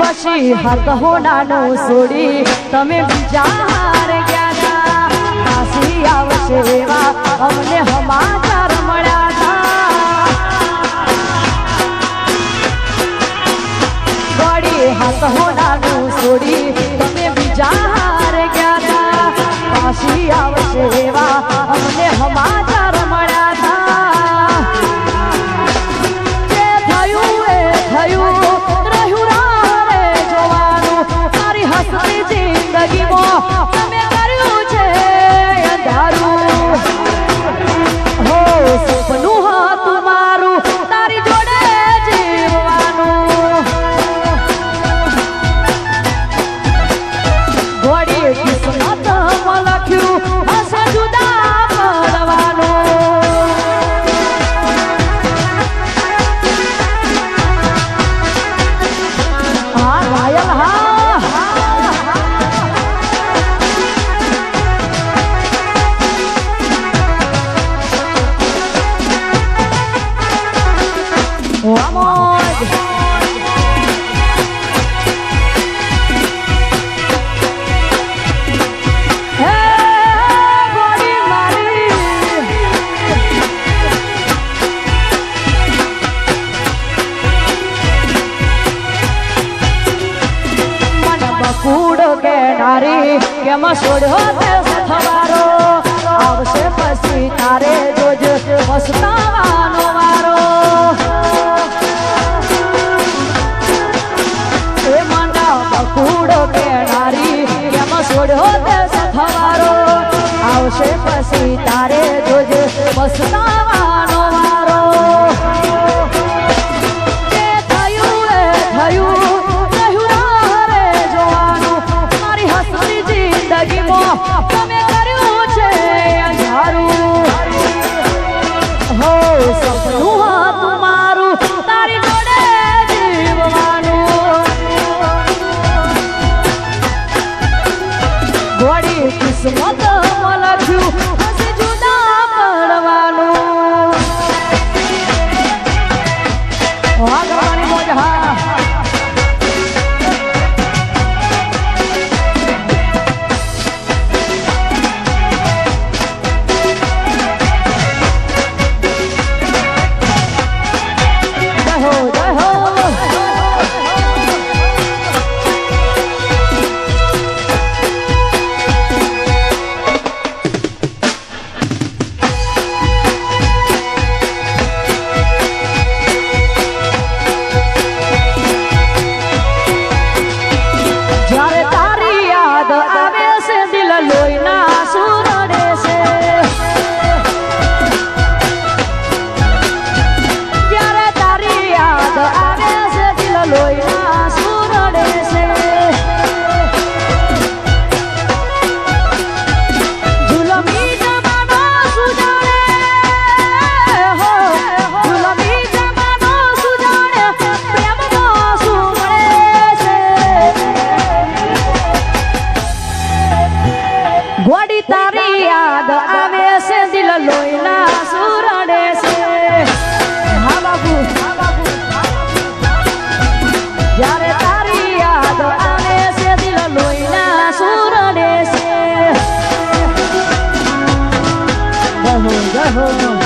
પછી હાથ હોનાનું છોડી તમે બીજા હાર ગયા કાશી આવશે એવા અમને હમાચાર મળ્યા હાથ હોનાનું છોડી તમે બીજા હાર ગયા કાશી આવશે તારી કેમ છોડ્યો તે સથવારો? આવશે પછી તારે જોજ પસ્તાવાનો વારો. એ મંડા પકુડો કે નારી છોડ્યો તે સથવારો? આવશે પછી તારે જોજ પસ્તાવાનો Bravo!